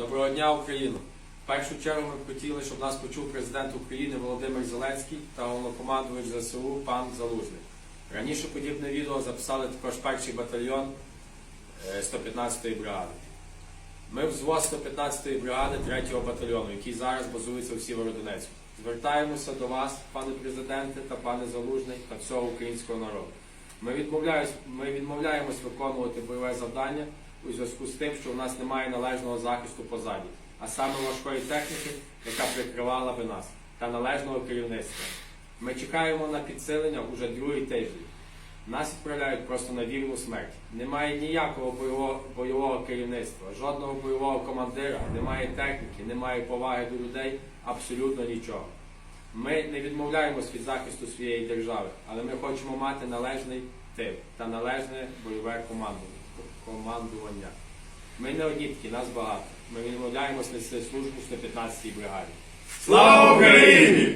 Доброго дня, Україна! В першу чергу ми б хотіли, щоб нас почув президент України Володимир Зеленський та головнокомандувач ЗСУ пан Залужний. Раніше подібне відео записали також перший батальйон е, 115-ї бригади. Ми взвод 115-ї бригади 3-го батальйону, який зараз базується у Сєвєродонецьку. Звертаємося до вас, пане президенте та пане Залужний та всього українського народу. Ми, відмовляємось, ми відмовляємось виконувати бойове завдання у зв'язку з тим, що у нас немає належного захисту позаді, а саме важкої техніки, яка прикривала би нас, та належного керівництва. Ми чекаємо на підсилення уже другий тиждень. Нас відправляють просто на вірну смерть. Немає ніякого бойового, бойового керівництва, жодного бойового командира, немає техніки, немає поваги до людей, абсолютно нічого. Ми не відмовляємось від захисту своєї держави, але ми хочемо мати належний тип та належне бойове командування. Командування. Ми не одні такі, нас багато. Ми відмовляємось нести службу в 115-й бригаді. Слава Україні!